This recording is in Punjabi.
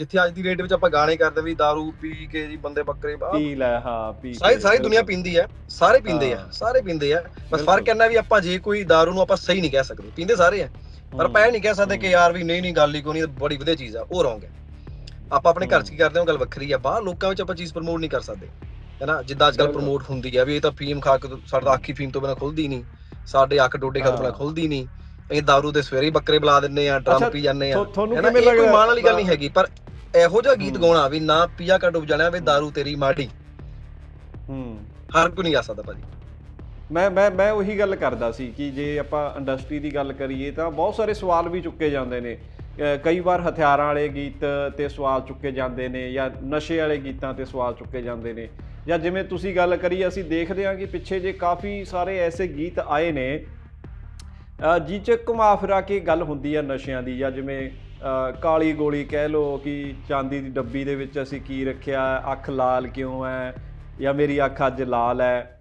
ਜਿੱਥੇ ਅੱਜ ਦੀ ਡੇਟ ਵਿੱਚ ਆਪਾਂ ਗਾਣੇ ਕਰਦੇ ਵੀ दारू ਪੀ ਕੇ ਜੀ ਬੰਦੇ ਬੱਕਰੇ ਬਾਹਰ ਪੀ ਲੈ ਹਾਂ ਪੀ ਸਾਰੀ ਕੇ, ਸਾਰੀ ਦੁਨੀਆ ਬਿਲਕੁਲ। ਪੀਂਦੀ ਹੈ ਸਾਰੇ ਪੀਂਦੇ ਆ ਹਾਂ। ਸਾਰੇ ਪੀਂਦੇ ਆ ਬਸ ਬਿਲਕੁਲ। ਫਰਕ ਇੰਨਾ ਵੀ ਆਪਾਂ ਜੇ ਕੋਈ दारू ਨੂੰ ਆਪਾਂ ਸਹੀ ਨਹੀਂ ਕਹਿ ਸਕਦੇ ਪੀਂਦੇ ਸਾਰੇ ਆ ਪਰ ਆਪਾਂ ਇਹ ਨਹੀਂ ਕਹਿ ਸਕਦੇ ਕਿ ਯਾਰ ਵੀ ਨਹੀਂ ਨਹੀਂ ਗੱਲ ਹੀ ਕੋਈ ਨਹੀਂ ਬੜੀ ਵਧੀਆ ਚੀਜ਼ ਆ ਉਹ ਰੋਂਗ ਹੈ ਆਪਾਂ ਆਪਣੇ ਘਰ 'ਚ ਕੀ ਕਰਦੇ ਹਾਂ ਉਹ ਗੱਲ ਵੱਖਰੀ ਆ ਬਾਹਰ ਲੋਕਾਂ ਵਿੱਚ ਆਪਾਂ ਚੀਜ਼ ਪ੍ਰਮੋਟ ਨਹੀਂ ਕਰ ਸਕਦੇ ਹੈਨਾ ਜਿੱਦਾਂ ਅੱਜ ਕੱਲ ਬਿਲਕੁਲ। ਪ੍ਰਮੋਟ ਹੁੰਦੀ ਆ ਵੀ ਇਹ ਤਾਂ ਫੀਮ ਖਾ ਕੇ ਤਾਂ ਸਾਡਾ ਅੱਖੀ ਫੀਮ ਤੋਂ ਬਿਨਾ ਖੁੱਲਦੀ ਨਹੀਂ ਸਾਡੇ ਅੱਖ ਡੋਡੇ ਖਾ ਤੋਂ ਬਿਨਾ ਹਾਂ। ਖੁੱਲਦੀ ਨਹੀਂ ਅਸੀਂ दारू ਦੇ ਸਵੇਰੇ ਹੀ ਬੱਕਰੇ ਬੁਲਾ ਦਿੰਨੇ ਆ ਅੱਛਾ, ਡਰਮ ਪੀ ਜਾਂਦੇ ਆ ਥੋ- ਤੁਹਾਨੂੰ ਹੈਨਾ ਕਿਵੇਂ ਇਹ ਕੋਈ ਲੱਗਦਾ ਮਾਣ ਵਾਲੀ ਗੱਲ ਨਹੀਂ ਹੈਗੀ ਪਰ ਇਹੋ ਜਿਹਾ ਗੀਤ ਹੂੰ। ਗਾਉਣਾ ਵੀ ਨਾ ਪੀਆ ਕਾ ਡੁੱਬ ਜਾਣਾ ਵੇ दारू ਤੇਰੀ ਮਾੜੀ ਹੂੰ। ਹਰ ਕੋਈ ਨਹੀਂ ਗਾ ਸਕਦਾ ਭਾਜੀ। ਮੈਂ ਮੈਂ ਮੈਂ ਉਹੀ ਗੱਲ ਕਰਦਾ ਸੀ ਕਿ ਜੇ ਆਪਾਂ ਇੰਡਸਟਰੀ ਦੀ ਗੱਲ ਕਰੀਏ ਤਾਂ ਬਹੁਤ ਸਾਰੇ ਸਵਾਲ ਵੀ ਚੁੱਕੇ ਜਾਂਦੇ ਨੇ। ਕਈ ਵਾਰ ਹਥਿਆਰਾਂ ਵਾਲੇ ਗੀਤ ਤੇ ਸਵਾਲ ਚੁੱਕੇ ਜਾਂਦੇ ਨੇ ਜਾਂ ਨਸ਼ੇ ਵਾਲੇ ਗੀਤਾਂ ਤੇ ਸਵਾਲ ਚੁੱਕੇ ਜਾਂਦੇ ਨੇ। ਜਾਂ ਜਿਵੇਂ ਤੁਸੀਂ ਗੱਲ ਕਰੀ ਅਸੀਂ ਦੇਖਦੇ ਹਾਂ ਕਿ ਪਿੱਛੇ ਜੇ ਕਾਫੀ ਸਾਰੇ ਐਸੇ ਗੀਤ ਆਏ ਨੇ। ਜਿਹ ਚ ਘੁਮਾ ਫਿਰਾ ਕੇ ਗੱਲ ਹੁੰਦੀ ਆ ਨਸ਼ਿਆਂ ਦੀ ਜਾਂ ਜਿਵੇਂ ਕਾਲੀ ਗੋਲੀ ਕਹਿ ਲੋ ਕਿ ਚਾਂਦੀ ਦੀ ਡੱਬੀ ਦੇ ਵਿੱਚ ਅਸੀਂ ਕੀ ਰੱਖਿਆ, ਅੱਖ ਲਾਲ ਕਿਉਂ ਹੈ ਜਾਂ ਮੇਰੀ ਅੱਖ ਅੱਜ ਲਾਲ ਹੈ?